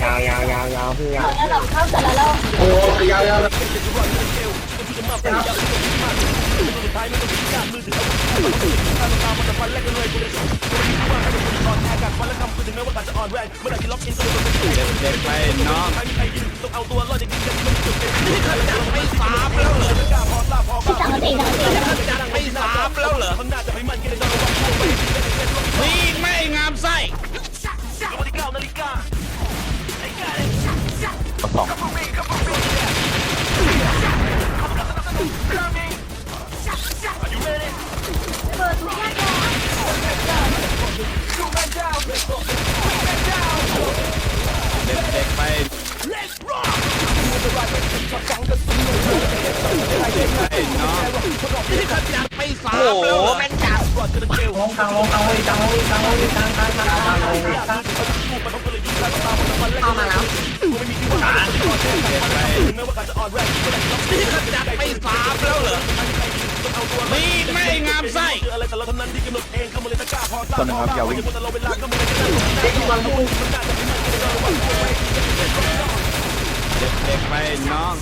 พี่ยาแล้วเราเข้าเสร็จแล้วเราโอ้ยาวยาวเด็กๆไปน้องที่สังกะสีสังก องเด็กๆไปไอ้น้องนี่ขจัดไปสามแล้วเหรอลงกลางลงกลางเลยกลางเลยกลางเลยกลางกลางกลางกลาง นี่ขจัดไปสามแล้วเหรอนี่ไม่งามไส้คนนะครับอย่าวิ่งเด็กๆไปน้อง